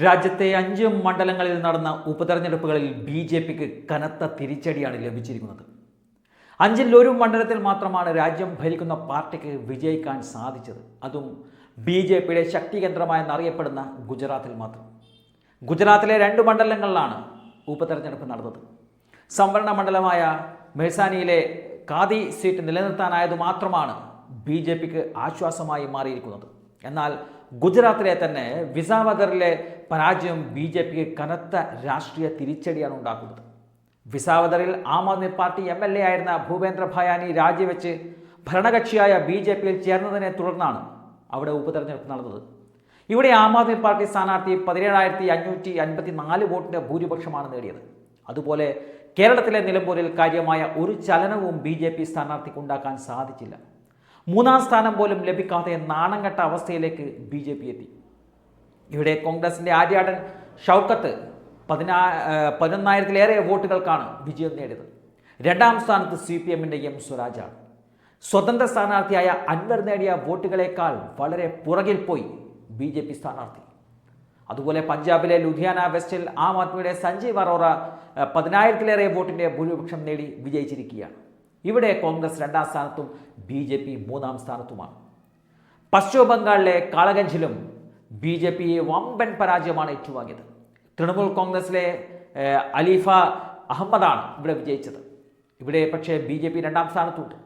രാജ്യത്തെ അഞ്ച് മണ്ഡലങ്ങളിൽ നടന്ന ഉപതെരഞ്ഞെടുപ്പുകളിൽ ബി ജെ പിക്ക് കനത്ത തിരിച്ചടിയാണ് ലഭിച്ചിരിക്കുന്നത്. അഞ്ചിൽ ഒരു മണ്ഡലത്തിൽ മാത്രമാണ് രാജ്യം ഭരിക്കുന്ന പാർട്ടിക്ക് വിജയിക്കാൻ സാധിച്ചത്. അതും ബി ജെ പിയുടെ ശക്തി കേന്ദ്രമായെന്നറിയപ്പെടുന്ന ഗുജറാത്തിൽ മാത്രം. ഗുജറാത്തിലെ രണ്ട് മണ്ഡലങ്ങളിലാണ് ഉപതെരഞ്ഞെടുപ്പ് നടന്നത്. സംവരണ മണ്ഡലമായ മെഹ്സാനിയിലെ കാതി സീറ്റ് നിലനിർത്താനായത് മാത്രമാണ് ബി ജെ പിക്ക് ആശ്വാസമായി മാറിയിരിക്കുന്നത്. എന്നാൽ ഗുജറാത്തിലെ തന്നെ വിസാവദറിലെ പരാജയം ബി ജെ പിക്ക് കനത്ത രാഷ്ട്രീയ തിരിച്ചടിയാണ് ഉണ്ടാക്കുന്നത്. വിസാവദറിൽ Aam Aadmi Party M L A ആയിരുന്ന ഭൂപേന്ദ്ര ഭയാനി രാജിവെച്ച് ഭരണകക്ഷിയായ ബി ജെ പിയിൽ ചേർന്നതിനെ തുടർന്നാണ് അവിടെ ഉപതെരഞ്ഞെടുപ്പ് നടന്നത്. ഇവിടെ ആം ആദ്മി പാർട്ടി സ്ഥാനാർത്ഥി പതിനേഴായിരത്തി അഞ്ഞൂറ്റി അൻപത്തി നാല് വോട്ടിന്റെ ഭൂരിപക്ഷമാണ് നേടിയത്. അതുപോലെ കേരളത്തിലെ നിലമ്പൂരിൽ കാര്യമായ ഒരു ചലനവും ബി ജെ പി സ്ഥാനാർത്ഥിക്ക് ഉണ്ടാക്കാൻ സാധിച്ചില്ല. മൂന്നാം സ്ഥാനം പോലും ലഭിക്കാതെ നാണംകെട്ട അവസ്ഥയിലേക്ക് ബി ജെ പി എത്തി. ഇവിടെ കോൺഗ്രസിന്റെ ആര്യാടൻ ഷൗക്കത്ത് പതിനാ പതിനൊന്നായിരത്തിലേറെ വോട്ടുകൾക്കാണ് വിജയം നേടിയത്. രണ്ടാം സ്ഥാനത്ത് സി പി എമ്മിന്റെ എം സ്വരാജാണ്. സ്വതന്ത്ര സ്ഥാനാർത്ഥിയായ അൻവർ നേടിയ വോട്ടുകളേക്കാൾ വളരെ പുറകിൽ പോയി ബി ജെ പി സ്ഥാനാർത്ഥി. അതുപോലെ പഞ്ചാബിലെ ലുധിയാന വെസ്റ്റിൽ ആം ആദ്മിയുടെ സഞ്ജീവ് അറോറ ഏഹ് പതിനായിരത്തിലേറെ വോട്ടിന്റെ ഭൂരിപക്ഷം നേടി വിജയിച്ചിരിക്കുകയാണ്. ഇവിടെ കോൺഗ്രസ് രണ്ടാം സ്ഥാനത്തും ബി ജെ പി മൂന്നാം സ്ഥാനത്തുമാണ്. പശ്ചിമ ബംഗാളിലെ കാളഗഞ്ചിലും ബി ജെ പി വമ്പൻ പരാജയമാണ് ഏറ്റുവാങ്ങിയത്. തൃണമൂൽ കോൺഗ്രസിലെ അലീഫ അഹമ്മദാണ് ഇവിടെ വിജയിച്ചത്. ഇവിടെ പക്ഷേ ബി ജെ പി രണ്ടാം സ്ഥാനത്തുണ്ട്.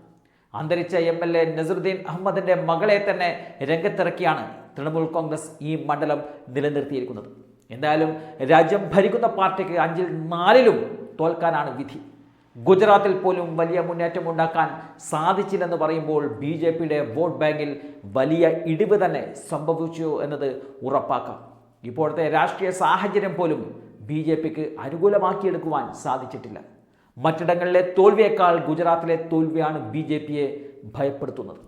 അന്തരിച്ച എം എൽ എ നസറുദ്ദീൻ അഹമ്മദിന്റെ മകളെ തന്നെ രംഗത്തിറക്കിയാണ് തൃണമൂൽ കോൺഗ്രസ് ഈ മണ്ഡലം നിലനിർത്തിയിരിക്കുന്നത്. എന്തായാലും രാജ്യം ഭരിക്കുന്ന പാർട്ടിക്ക് അഞ്ചിൽ നാലിലും തോൽക്കാനാണ് വിധി. ഗുജറാത്തിൽ പോലും വലിയ മുന്നേറ്റം ഉണ്ടാക്കാൻ സാധിച്ചില്ലെന്ന് പറയുമ്പോൾ ബി ജെ പിയുടെ വോട്ട് ബാങ്കിൽ വലിയ ഇടിവ് തന്നെ സംഭവിച്ചു എന്നത് ഉറപ്പാക്കാം. ഇപ്പോഴത്തെ രാഷ്ട്രീയ സാഹചര്യം പോലും ബി ജെ പിക്ക് അനുകൂലമാക്കിയെടുക്കുവാൻ സാധിച്ചിട്ടില്ല. മറ്റിടങ്ങളിലെ തോൽവിയേക്കാൾ ഗുജറാത്തിലെ തോൽവിയാണ് ബി ജെ പിയെ ഭയപ്പെടുത്തുന്നത്.